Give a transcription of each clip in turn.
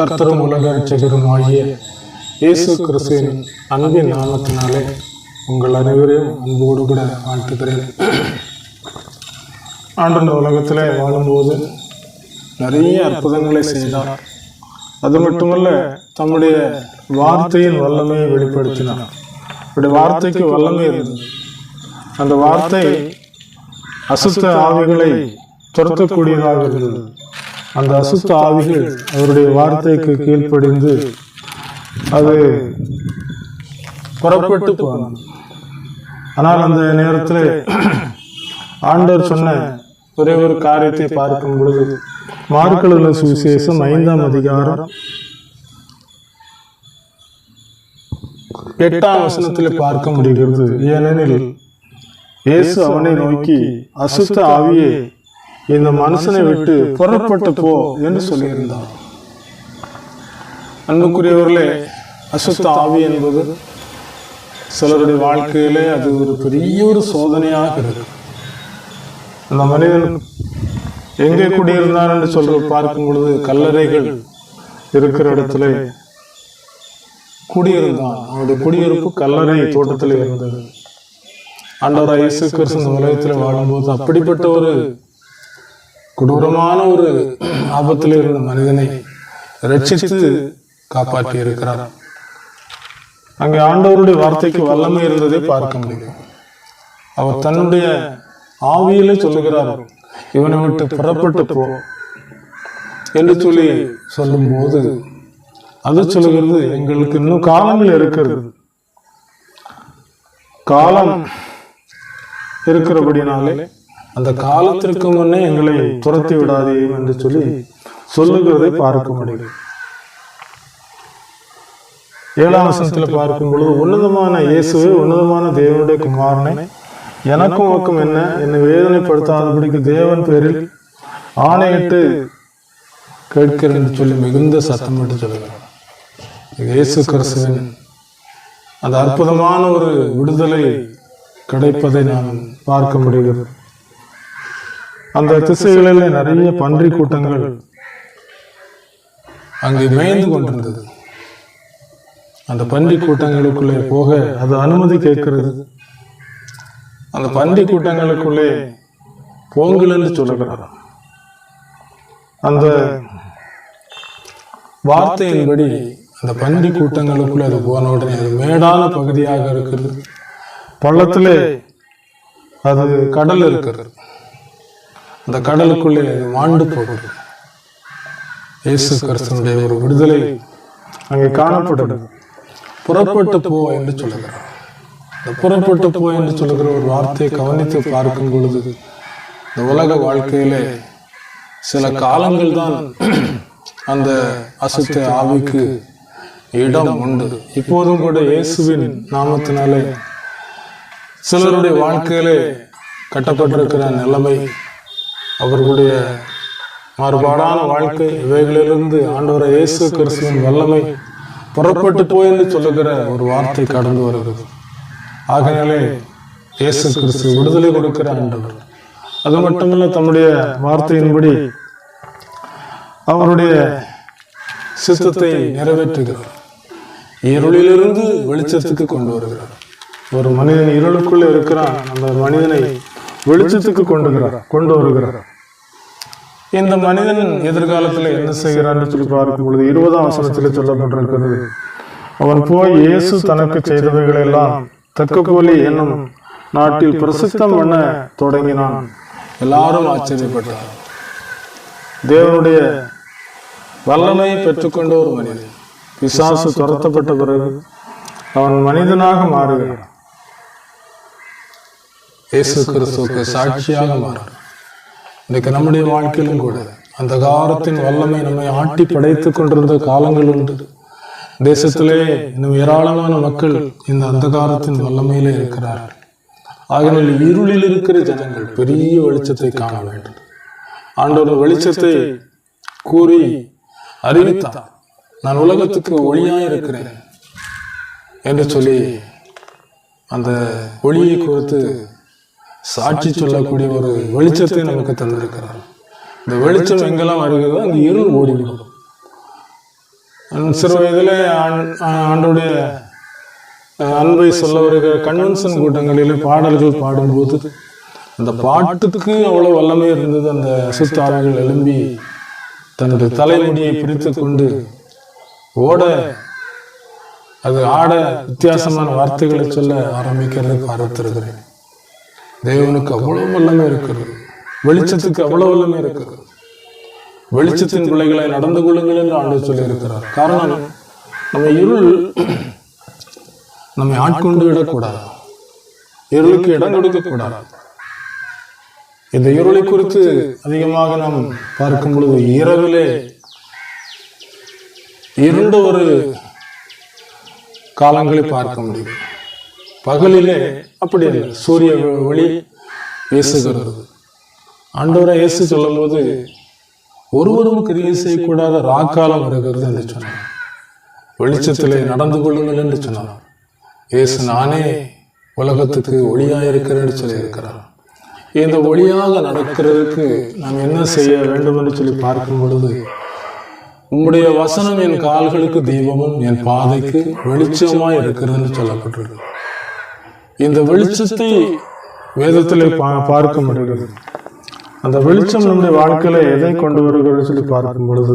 கர்த்தரும் உலக ரட்சகருமாகிய இயேசு கிறிஸ்துவின் அன்பின் நாமத்தினாலே உங்கள் அனைவரையும் அன்போடு கூட வாழ்த்துக்கிறேன் ஆண்டு உலகத்தில் வாழும்போது நிறைய அற்புதங்களை செய்தார். அது மட்டுமல்ல தம்முடைய வார்த்தையின் வல்லமையை வெளிப்படுத்தினார். அவருடைய வார்த்தைக்கு வல்லமை இருந்தது. அந்த வார்த்தை அசுத்த ஆவிகளை துரத்தக்கூடியதாக இருந்தது. அந்த அசுத்த ஆவிகள் அவருடைய வார்த்தைக்கு கீழ்ப்படிந்து அது புறப்பட்டு போனது. ஆனால் அந்த நேரத்தில் ஆண்டவர் சொன்ன ஒரே ஒரு காரியத்தை பார்க்கும் பொழுது மார்க்கழுல சுவிசேஷம் ஐந்தாம் அதிகாரம் எட்டாம் வசனத்தில் பார்க்க முடிகிறது. ஏனெனில் இயேசு அவனை நோக்கி அசுத்த ஆவியே இந்த மனுஷனை விட்டு புறப்பட்டு போ என்று சொல்லியிருந்தார். அன்புக்குரியவர்களே அசுத்த ஆவி என்பது சிலருடைய வாழ்க்கையிலே அது ஒரு பெரிய ஒரு சோதனையாக இருக்கு அந்த மனிதன் எங்கே குடியிருந்தான் என்று சொல்ற பார்க்கும் பொழுது கல்லறைகள் இருக்கிற இடத்துல குடியிருந்தான். அவனுடைய குடியிருப்பு கல்லறை தோட்டத்தில் இருந்தது. ஆண்டவர் இயேசு கிறிஸ்து இந்த உலகத்தில் வாழும்போது அப்படிப்பட்ட ஒரு கொடூரமான ஒரு ஆபத்தில் இருந்த மனிதனை ரட்சித்து காப்பாற்றி இருக்கிறார் அங்கே ஆண்டவருடைய வார்த்தைக்கு வல்லமை இருந்ததை பார்க்க முடியும். அவர் தன்னுடைய ஆவியிலே சொல்லுகிறார் இவனை விட்டு புறப்பட்டு போ என்று சொல்லி சொல்லும்போது அது சொல்லுகிறது எங்களுக்கு இன்னும் காலங்கள் இருக்கிறது. காலம் இருக்கிறபடினாலே அந்த காலத்திற்கு முன்னே எங்களை துரத்தி விடாதே என்று சொல்லி சொல்லுகிறதை பார்க்க முடியும். ஏழாம் வசனத்தில் பார்க்கும் பொழுது உன்னதமான இயேசுவே உன்னதமான தேவனுடைய குமாரனை எனக்கும் நோக்கம் என்ன? என்னை வேதனைப்படுத்தாதபடிக்கு தேவன் பேரில் ஆணையிட்டு கேட்கிறேன் என்று சொல்லி மிகுந்த சத்தமிட்டு சொல்கிறார் இயேசு கிறிஸ்துவின் அந்த அற்புதமான ஒரு விடுதலை கிடைப்பதை நாம் பார்க்க முடிகிறது. அந்த திசைகளில் நிறைய பன்றி கூட்டங்கள் அங்கே மேய்ந்து கொண்டிருந்தது. அந்த பன்றி கூட்டங்களுக்குள்ளே போக அது அனுமதி கேட்கிறது. அந்த பன்றி கூட்டங்களுக்குள்ளே போங்கள் என்று சொல்லுகிறார் அந்த வார்த்தையின்படி அந்த பன்றி கூட்டங்களுக்குள்ளே அது போன உடனே அது மேடான பகுதியாக இருக்கிறது பள்ளத்திலே அது கடல் இருக்கிறது. அந்த கடலுக்குள்ளே வாண்டு மாண்டு போகிறது இயேசு கிறிஸ்தனுடைய ஒரு விடுதலை அங்கே காணப்படுது புறப்பட்டு போ என்று சொல்லுகிறார். இந்த புறப்பட்டு போ என்று சொல்லுகிற ஒரு வார்த்தையை கவனித்து பார்க்கும் பொழுது இந்த உலக வாழ்க்கையிலே சில காலங்கள் தான் அந்த அசுத்த ஆவிக்கு இடம் உண்டு. இப்போதும் கூட இயேசுவின் நாமத்தினாலே சிலருடைய வாழ்க்கையிலே கட்டப்பட்டிருக்கிற நிலைமை அவர்களுடைய மாறுபாடான வாழ்க்கை இவைகளிலிருந்து ஆண்டவரை இயேசு கிறிஸ்துவின் வல்லமை புறப்பட்டு போய் என்று சொல்லுகிற ஒரு வார்த்தை கடந்து வருகிறது. ஆகையாலே இயேசு கிறிஸ்து விடுதலை கொடுக்கிற ஆண்டவர். அது மட்டுமல்ல தம்முடைய வார்த்தையின்படி அவருடைய சித்தத்தை நிறைவேற்றுகிறார். இருளிலிருந்து வெளிச்சத்துக்கு கொண்டு வருகிறார். ஒரு மனிதன் இருளுக்குள்ள இருக்கிறான் அந்த மனிதனை வெளிச்சத்துக்கு கொண்டு வருகிறார் கொண்டு வருகிறார். இந்த மனிதன் எதிர்காலத்தில் என்ன செய்கிறான்னு சொல்லி பார்க்கும் பொழுது இருபதாம் வசனத்தில் சொல்லப்பட்டிருக்கிறது. அவன் போய் இயேசு தனக்கு செய்தவைகளை எல்லாம் தக்கபோலி என்னும் நாட்டில் பிரசித்தம் பண்ண தொடங்கினான். எல்லாரும் ஆச்சரியப்பட்டார் தேவனுடைய வல்லமை பெற்றுக்கொண்ட ஒரு மனிதன். பிசாசு துரத்தப்பட்ட பிறகு அவன் மனிதனாக மாறுகிறான். இயேசு கிறிஸ்துவுக்கு சாட்சியாக மாறுகிறான். இன்றைக்கு நம்முடைய வாழ்க்கையிலும் கூட அந்த காலத்தின் வல்லமை நம்மை ஆட்டி படைத்துக் கொண்டிருந்த காலங்கள் உண்டு. தேசத்திலே இன்னும் ஏராளமான மக்கள் இந்த அந்தகாரத்தின் வல்லமையிலே இருக்கிறார்கள். ஆகினால் இருளில் இருக்கிற ஜனங்கள் பெரிய வெளிச்சத்தை காண வேண்டும். ஆண்டவர் வெளிச்சத்தை கூறி அறிவித்தார். நான் உலகத்துக்கு ஒளியாக இருக்கிறேன் என்று சொல்லி அந்த ஒளியை குறித்து சாட்சி சொல்லக்கூடிய ஒரு வெளிச்சத்தை நமக்கு தந்திருக்கிறார். இந்த வெளிச்சம் எங்கெல்லாம் வருகிறதோ அந்த இருள் ஓடிவிடும் சிறு வயதிலே ஆண்- ஆண்டோடைய அன்பை சொல்ல வருகிற கன்வென்ஷன் கூட்டங்களிலே பாடல்கள் பாடும்போது அந்த பாட்டுக்கு அவ்வளவு வல்லமை இருந்தது. அந்த சுத்தாவிகள் எழும்பி தன்னுடைய தலைமுடியை பிரித்து கொண்டு ஓட அது ஆட வித்தியாசமான வார்த்தைகளை சொல்ல ஆரம்பிக்கிறது பார்த்திருக்கிறேன் தேவனுக்கு அவ்வளவு வல்லமை இருக்கிறது. வெளிச்சத்துக்கு அவ்வளவு வல்லமை இருக்கிறது. வெளிச்சத்தின் பிள்ளைகளை நடந்து கொள்ளுங்கள் என்று ஆண்டு சொல்லி இருக்கிறார் காரணம் நம்ம இருள் நம்மை ஆட்கொண்டு விடக்கூடாது. இருளுக்கு இடம் கொடுக்கக்கூடாது. இந்த இருளை குறித்து அதிகமாக நாம் பார்க்கும் பொழுது இரவிலே இருண்ட ஒரு காலங்களை பார்க்க முடியும். பகலிலே அப்படி அல்ல சூரிய ஒளி வீசுகிறது. ஆண்டவரை இயேசு சொல்லும்போது ஒருவரும் கிரியை செய்யக்கூடாத ராக்காலம் வருகிறது என்று சொன்னார். வெளிச்சத்திலே நடந்து கொள்ளுங்கள் என்று சொன்னார். இயேசு நானே உலகத்துக்கு ஒளியாக இருக்கிறேன் என்று சொல்லியிருக்கிறார். இந்த ஒளியாக நடக்கிறதுக்கு நாம் என்ன செய்ய வேண்டும் என்று சொல்லி பார்க்கும் பொழுது உம்முடைய வசனம் என் கால்களுக்கு தீபமும் என் பாதைக்கு வெளிச்சமாய் இருக்கிறது என்று சொல்லப்பட்டிருக்கு இந்த வெளிச்சத்தை வேதத்திலே பார்க்க முடிகிறது அந்த வெளிச்சம் நம்முடைய வாழ்க்கையில எதை கொண்டு வருகிறது சொல்லி பார்க்கும் பொழுது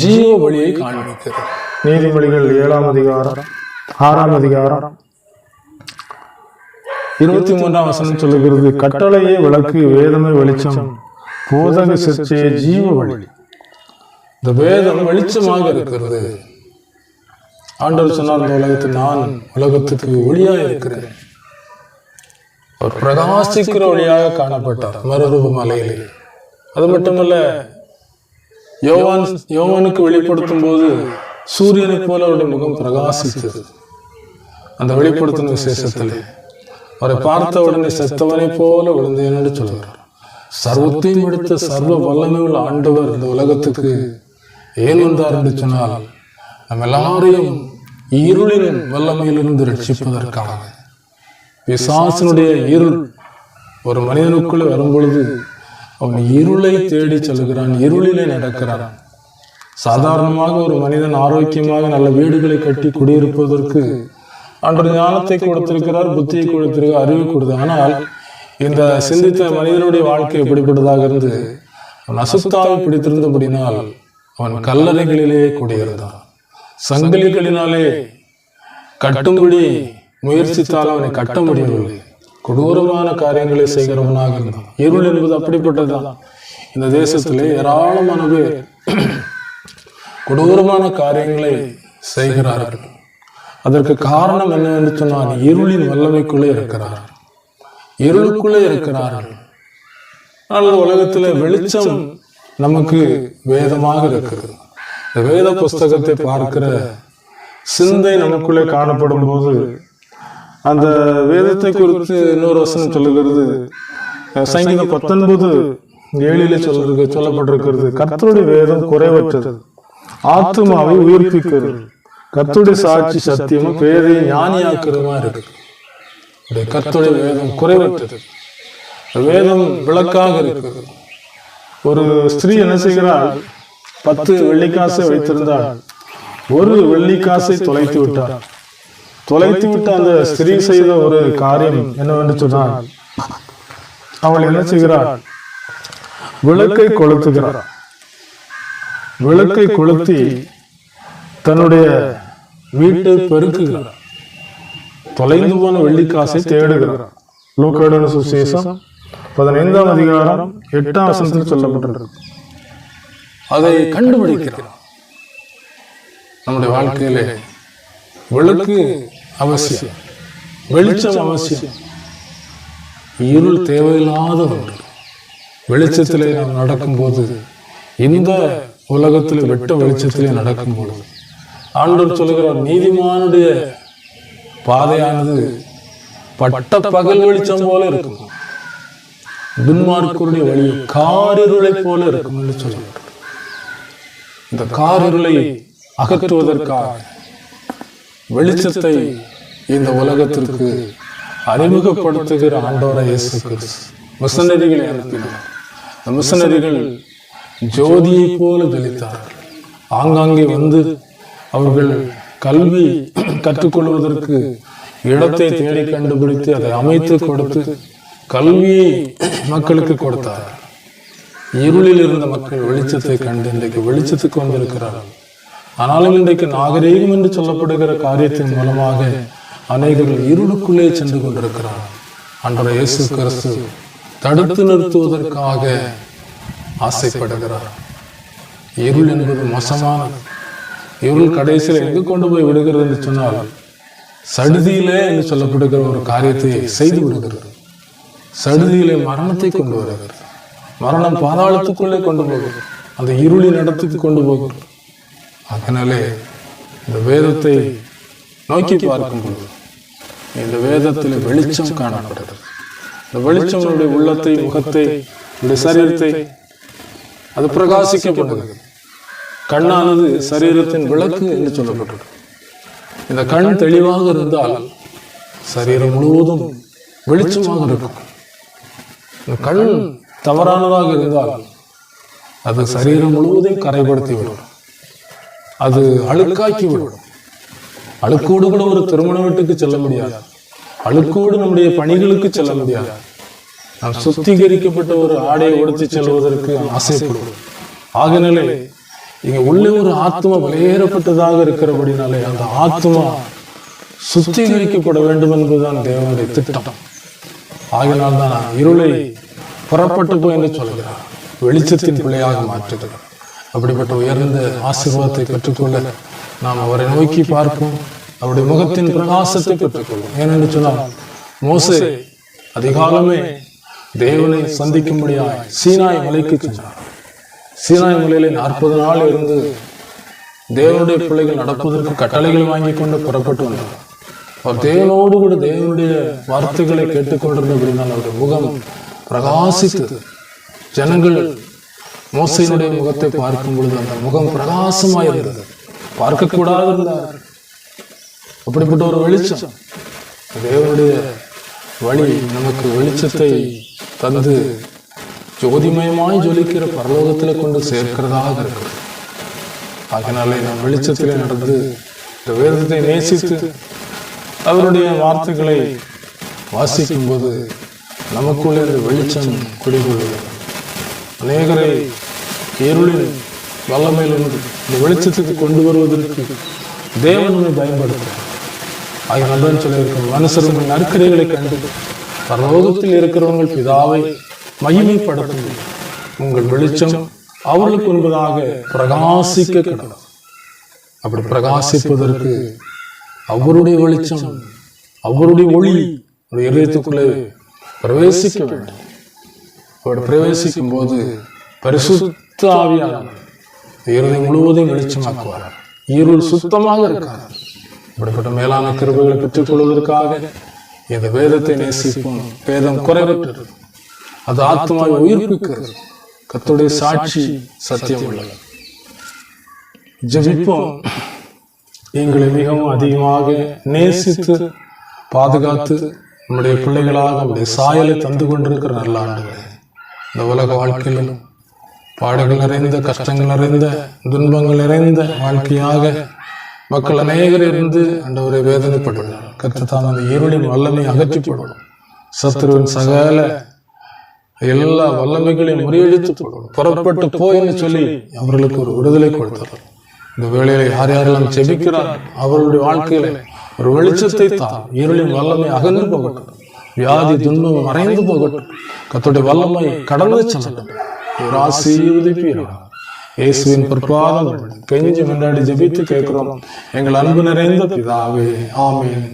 ஜீவ வழியை காண்பிக்கிறது. நீதிமொழிகள் ஏழாம் அதிகாரம் ஆறாம் அதிகாரம் இருபத்தி மூன்றாம் வசனம் சொல்லுகிறது கட்டளையே விளக்கு வேதமே வெளிச்சம். போதக சர்ச்சையே ஜீவ வழி இந்த வேதம் வெளிச்சமாக இருக்கிறது. ஆண்டவர் சொன்னார் இந்த உலகத்தில் நான் உலகத்துக்கு ஒளியா இருக்கிறேன். அவர் பிரகாசிக்கிற ஒளியாக காணப்பட்டார் மறுரூப மலையிலே அது மட்டுமல்ல யோவான் யோவானுக்கு வெளிப்படுத்தும் போது சூரியனைப் போல அவருடைய முகம் பிரகாசித்தது. அந்த வெளிப்படுத்தின விசேஷத்தில் அவரை பார்த்த உடனே செத்தவனை போல விழுந்தேன் என்று சொல்கிறார். சர்வத்தையும் எடுத்த சர்வ வல்லமை உள்ள ஆண்டவர் இந்த உலகத்துக்கு ஏன் வந்தார் என்று சொன்னால் நம்ம எல்லாரையும் இருளின் வல்லமையிலிருந்து ரட்சிப்பதற்காக. பிசாசினுடைய இருள் ஒரு மனிதனுக்குள்ளே வரும்பொழுது அவன் இருளை தேடி செல்கிறான் இருளிலே நடக்கிறான். சாதாரணமாக ஒரு மனிதன் ஆரோக்கியமாக நல்ல வீடுகளை கட்டி குடியிருப்பதற்கு அன்று ஞானத்தை கொடுத்திருக்கிறார் புத்தியை கொடுத்திருக்கிறார் அறிவு கொடுத்து. ஆனால் இந்த சிந்தித்த மனிதனுடைய வாழ்க்கை எப்படிப்பட்டதாக இருந்து அவன் அசுத்தாவை பிடித்திருந்தபடினால் அவன் கல்லறைகளிலே குடியிருந்தான். சங்கிலிகளினாலே கட்டும்படி முயற்சித்தால் அவனை கட்ட முடியவில்லை. கொடூரமான காரியங்களை செய்கிறவனாக இருந்தான். இருள் என்பது அப்படிப்பட்டதுதான். இந்த தேசத்திலே ஏராளமான பேர் கொடூரமான காரியங்களை செய்கிறார்கள். அதற்கு காரணம் என்னவென்று சொன்னால் இருளின் வல்லமைக்குள்ளே இருக்கிறார்கள். இருளுக்குள்ளே இருக்கிறார்கள். ஆனால் உலகத்தில் வெளிச்சம் நமக்கு வேதமாக இருக்கிறது. இந்த வேத புஸ்தகத்தை பார்க்கிற சிந்தை நமக்குள்ளே காணப்படும் போது அந்த வேதத்தை குறித்து இன்னொரு வசனம் சொல்லுகிறது. சங்கீதம் பத்தொன்பது ஏழிலே சொல்றது சொல்லப்பட்டிருக்கிறது. கத்தருடைய வேதம் குறைவற்றது. ஆத்மாவை உயிர்ப்பிக்கிறது. கத்துடைய சாட்சி சத்தியமும் பேரை ஞானியாக்குறதுமா இருக்கு. கத்துடைய வேதம் குறைவற்றது. வேதம் விளக்காக இருக்கிறது ஒரு ஸ்திரீ என்ன செய்கிறாள்? பத்து வெள்ளிக்காசை வைத்திருந்தாள். ஒரு வெள்ளிக்காசை தொலைத்து விட்டார் தொலைத்து விட்ட அந்த ஸ்திரீ செய்த ஒரு காரியம் என்னவென்று சொன்னால் அவள் என்ன செய்கிறாள்? விளக்கை கொளுத்துகிறார் விளக்கை கொளுத்தி தன்னுடைய வீட்டை பெருக்குகிறார் தொலைந்து போன வெள்ளிக்காசை தேடுகிறார் லூக்காடு சுசேஷம் பதினைந்தாம் அதிகாரம் எட்டாம் வசனத்தில் சொல்லப்பட்டிருக்கு. அதை கண்டுபிடிக்கிறார் நம்முடைய வாழ்க்கையிலே விளக்கு அவசியம். வெளிச்சம் அவசியம். இருள் தேவையில்லாத ஒன்று வெளிச்சத்திலே நாம் நடக்கும்போது இந்த உலகத்தில் வெட்ட வெளிச்சத்திலே நடக்கும்போது ஆண்டவர் சொல்லுகிறார் நீதிமானுடைய பாதையானது பட்ட பகல் வெளிச்சம் போல இருக்கும். துன்மார்க்கருடைய வழி காரிருளை போல இருக்கும் என்று சொல்லுகிறார் இந்த காரிருளை அகற்றுவதற்காக வெளிச்சத்தை இந்த உலகத்திற்கு அறிமுகப்படுத்துகிற ஆண்டவரை இயேசு மிஷனரிகளை அனுப்பினார். இந்த மிஷனரிகள் ஜோதியை போல ஜொலித்தார்கள் ஆங்காங்கே வந்து அவர்கள் கல்வி கற்றுக்கொள்வதற்கு இடத்தை தேடி கண்டுபிடித்து அதை அமைத்து கொடுத்து கல்வியை மக்களுக்கு கொடுத்தார். இருளில் இருந்த மக்கள் வெளிச்சத்தை கண்டு இன்றைக்கு வெளிச்சத்துக்கு வந்திருக்கிறார்கள். ஆனாலும் இன்றைக்கு நாகரீகம் என்று சொல்லப்படுகிற காரியத்தின் மூலமாக அநேகர்கள் இருளுக்குள்ளே சென்று கொண்டிருக்கிறார்கள். அன்றைய இயேசு கிறிஸ்து தடுத்து நிறுத்துவதற்காக ஆசைப்படுகிறார். இருள் என்பது மோசமானது. இருள் கடைசியில் எங்கு கொண்டு போய் விடுகிறது என்று சொன்னால் சடுதியிலே என்று சொல்லப்படுகிற ஒரு காரியத்தை செய்து விடுகிறது. சடுதியிலே மரணத்தை கொண்டு வருகிறது. மரணம் பாதாளத்துக்குள்ளே கொண்டு போகிறது அந்த இருளின் இடத்துக்கு கொண்டு போகிறது அதனாலே இந்த வேதத்தை நோக்கி பார்க்கும் பொழுது இந்த வேதத்தில் வெளிச்சம் காணப்படுகிறது. இந்த வெளிச்சம் உள்ளத்தை முகத்தை உன்னுடைய சரீரத்தை அது பிரகாசிக்கப்படுகிறது. கண்ணானது சரீரத்தின் விளக்கு என்று சொல்லப்பட்டது இந்த கண் தெளிவாக இருந்தால் சரீரம் முழுவதும் வெளிச்சமாக இருக்கும். இந்த கண் தவறானதாக இருந்தால் அது சரீரம் முழுவதையும் கரைப்படுத்தி விடும் அது அழுக்காக்கி விடும் அழுக்கோடு கூட ஒரு திருமண வீட்டுக்கு செல்ல முடியாது. அழுக்கோடு நம்முடைய பணிகளுக்கு செல்ல முடியாது. நாம் சுத்திகரிக்கப்பட்ட ஒரு ஆடையை உடுத்தி செல்வதற்கு ஆசைப்படுவோம். ஆகினாலே இங்க உள்ளே ஒரு ஆத்மா வெளியேறப்பட்டதாக இருக்கிறபடினாலே அந்த ஆத்மா சுத்திகரிக்கப்பட வேண்டும் என்பதுதான் தேவனுடைய திட்டம். ஆகினால் தான் இருளை புறப்பட்டு போய் என்று சொல்கிறார் வெளிச்சத்தின் பிள்ளையாக மாற்றுகிறார் அப்படிப்பட்ட உயர்ந்த ஆசீர்வாதத்தை பெற்றுக்கொள்ள நாம் அவரை நோக்கி பார்ப்போம். அவருடைய முகத்தின் பிரகாசத்தை பெற்றுக்கொள்வோம். ஏனென்று சொன்னால் மோசே அதிகாலமே தேவனை சந்திக்கும்படியாக சீனாய் மலைக்கு சென்றார். சீனாய் மலையிலே நாற்பது நாள் இருந்து தேவனுடைய பிள்ளைகள் நடப்பதற்கு கட்டளைகள் வாங்கி கொண்டு புறப்பட்டு வந்தார் அவர் தேவனோடு கூட தேவனுடைய வார்த்தைகளை கேட்டுக்கொண்டிருந்தபடினால் அவருடைய முகம் பிரகாசித்து ஜனங்கள் மோசையினுடைய முகத்தை பார்க்கும் பொழுது அந்த முகம் பிரகாசமாக இருந்தது. பார்க்கக்கூடாது இருந்தார் அப்படிப்பட்ட ஒரு வெளிச்சம். தேவனுடைய வழி நமக்கு வெளிச்சத்தை தந்து ஜோதிமயமாய் ஜொலிக்கிற பரலோகத்தில் கொண்டு சேர்க்கிறதாக இருக்கிறது அதனாலே நாம் வெளிச்சத்தில் நடந்து இந்த வேதத்தை நேசித்து அவருடைய வார்த்தைகளை வாசிக்கும் போது நமக்குள்ளே வெளிச்சம் குடிகொள்கிறது அநேகரை இருளின் வல்லமையிலிருந்து இந்த வெளிச்சத்துக்கு கொண்டு வருவதற்கு தேவனு நம்மை ஆகிய நல்லவன் சொல்லியிருக்கும் மனுஷர்கள் நற்கரைகளை கண்டு பரலோகத்தில் இருக்கிறவங்கள் பிதாவை மகிமைப்படுத்தும் உங்கள் வெளிச்சம் அவர்களுக்கு என்பதாக பிரகாசிக்க கிடக்கும் அப்படி பிரகாசிப்பதற்கு அவருடைய வெளிச்சம் அவருடைய ஒளி ஒரு இதயத்துக்குள்ளே பிரவேசிக்க வேண்டும். அப்படி பிரவேசிக்கும் போது பரிசுத்த ஆவியானவர் இருதை முழுவதும் வெளிச்சமாக்குவார். இருள் சுத்தமாக இருக்காது. இப்படிப்பட்ட மேலான கிருபைகளை பெற்றுக் கொள்வதற்காக இந்த வேதத்தை நேசிப்போம். வேதம் குறைவற்றது. அது ஆத்மாவை உயிர்ப்பிக்கிறது. கத்துடைய சாட்சி சத்தியம் உள்ளது. ஜெபிப்போம். எங்களை மிகவும் அதிகமாக நேசித்து பாதுகாத்து நம்முடைய பிள்ளைகளாக நம்முடைய சாயலை தந்து கொண்டிருக்கிற நல்ல ஆண்டுகளே இந்த உலக வாழ்க்கையிலும் பாடுகள் நிறைந்த கஷ்டங்கள் நிறைந்த துன்பங்கள் நிறைந்த வாழ்க்கையாக மக்கள் அநேகர் இருந்து ஆண்டவரை வேதனைப்படுவார். கற்றுத்தான் அந்த இருளின் வல்லமை அகற்றிப்படும் சத்ருவின் சகல எல்லா வல்லமைகளையும் முறியடித்து போடும் புறப்பட்டு போயின்னு சொல்லி அவர்களுக்கு ஒரு விடுதலை கொடுத்தார் இந்த வேளையில யார் யாரெல்லாம் செபிக்கிறார் அவர்களுடைய வாழ்க்கையில ஒரு வெளிச்சத்தை தான் இருளின் வல்லமை அகன்று போகட்டும். வியாதி துன்பம் மறைந்து போகட்டும். கத்துடைய வல்லமை கடந்து செல்லட்டும். ஒரு ஆசீர்வதிப்பீர்கள் இயேசுவின் பொற்பாதம் கெஞ்சி முன்னாடி ஜெபித்து கேட்கிறோம். எங்கள் அன்பு நிறைந்த பிதாவே ஆமென்.